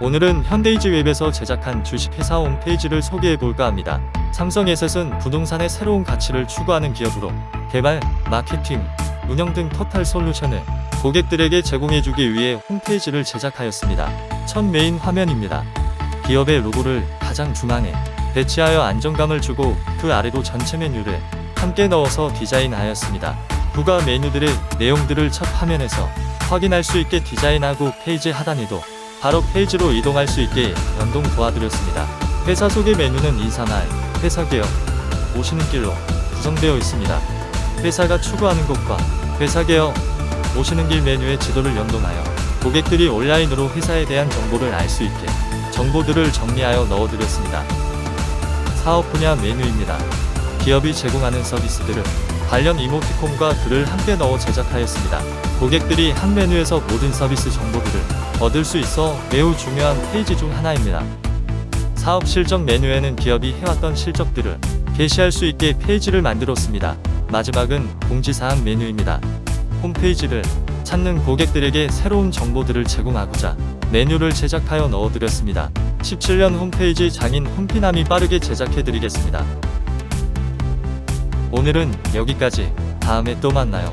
오늘은 현대이지 웹에서 제작한 주식회사 홈페이지를 소개해 볼까 합니다. 삼성에셋은 부동산의 새로운 가치를 추구하는 기업으로 개발, 마케팅, 운영 등 토탈 솔루션을 고객들에게 제공해주기 위해 홈페이지를 제작하였습니다. 첫 메인 화면입니다. 기업의 로고를 가장 중앙에 배치하여 안정감을 주고 그 아래로 전체 메뉴를 함께 넣어서 디자인하였습니다. 부가 메뉴들의 내용들을 첫 화면에서 확인할 수 있게 디자인하고 페이지 하단에도 바로 페이지로 이동할 수 있게 연동 도와드렸습니다. 회사 소개 메뉴는 인사말, 회사 개혁, 오시는 길로 구성되어 있습니다. 회사가 추구하는 것과 회사 개혁, 오시는 길 메뉴의 지도를 연동하여 고객들이 온라인으로 회사에 대한 정보를 알 수 있게 정보들을 정리하여 넣어드렸습니다. 사업 분야 메뉴입니다. 기업이 제공하는 서비스들을 관련 이모티콘과 글을 함께 넣어 제작하였습니다. 고객들이 한 메뉴에서 모든 서비스 정보들을 얻을 수 있어 매우 중요한 페이지 중 하나입니다. 사업 실적 메뉴에는 기업이 해왔던 실적들을 게시할 수 있게 페이지를 만들었습니다. 마지막은 공지사항 메뉴입니다. 홈페이지를 찾는 고객들에게 새로운 정보들을 제공하고자 메뉴를 제작하여 넣어드렸습니다. 17년 홈페이지 장인 홈피남이 빠르게 제작해드리겠습니다. 오늘은 여기까지. 다음에 또 만나요.